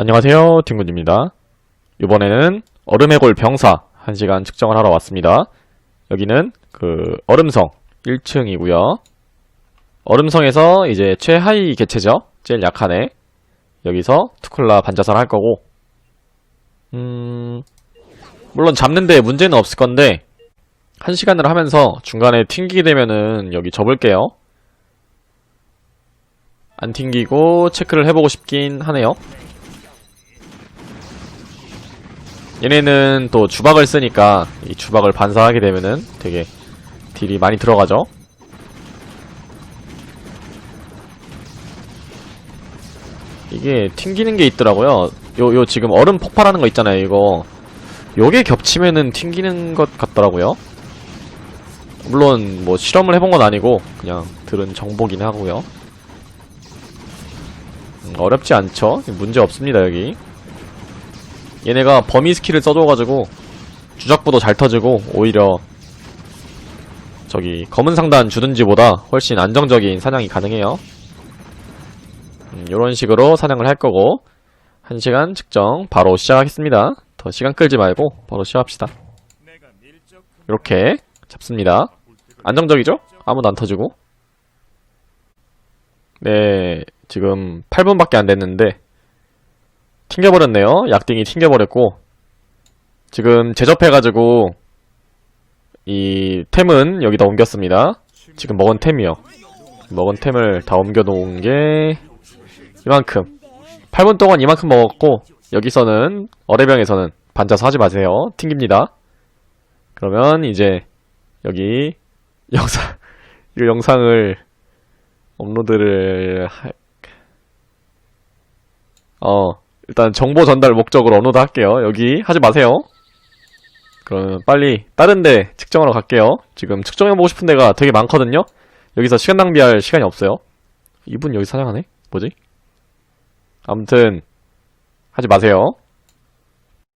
안녕하세요, 딩군입니다. 이번에는 얼음의 골 병사 1시간 측정을 하러 왔습니다. 여기는 그 얼음성 1층이고요. 얼음성에서 이제 최하위 개체죠. 제일 약한 애. 여기서 투클라 반자살 할 거고. 음, 물론 잡는데 문제는 없을 건데 1시간을 하면서 중간에 튕기게 되면은 여기 접을게요. 안 튕기고 체크를 해보고 싶긴 하네요. 얘네는 또 주박을 쓰니까 이 주박을 반사하게 되면은 되게 딜이 많이 들어가죠. 이게 튕기는 게 있더라고요. 요, 요 지금 얼음 폭발하는 거 있잖아요, 이거. 요게 겹치면은 튕기는 것 같더라고요. 물론 뭐 실험을 해본 건 아니고 그냥 들은 정보긴 하고요. 음, 어렵지 않죠? 문제 없습니다, 여기. 얘네가 범위 스킬을 써줘가지고 주작부도 잘 터지고 오히려 저기 검은 상단 주든지보다 훨씬 안정적인 사냥이 가능해요. 음, 이런 식으로 사냥을 할 거고 1시간 측정 바로 시작하겠습니다. 더 시간 끌지 말고 바로 시작합시다. 이렇게 잡습니다. 안정적이죠? 아무도 안 터지고 네 지금 8분밖에 안 됐는데 튕겨버렸네요. 약딩이 튕겨버렸고 지금 제접해가지고 이 템은 여기다 옮겼습니다. 지금 먹은 템이요. 먹은 템을 다 옮겨놓은 게 이만큼 8분 동안 이만큼 먹었고 여기서는 어뢰병에서는 반자서 하지 마세요. 튕깁니다. 그러면 이제 여기 영상 이 영상을 업로드를 할... 어 일단 정보 전달 목적으로 업로드 할게요. 여기 하지 마세요. 그러면 빨리 다른 데 측정하러 갈게요. 지금 측정해보고 싶은 데가 되게 많거든요. 여기서 시간 낭비할 시간이 없어요. 이분 여기 사냥하네? 뭐지? 아무튼 하지 마세요.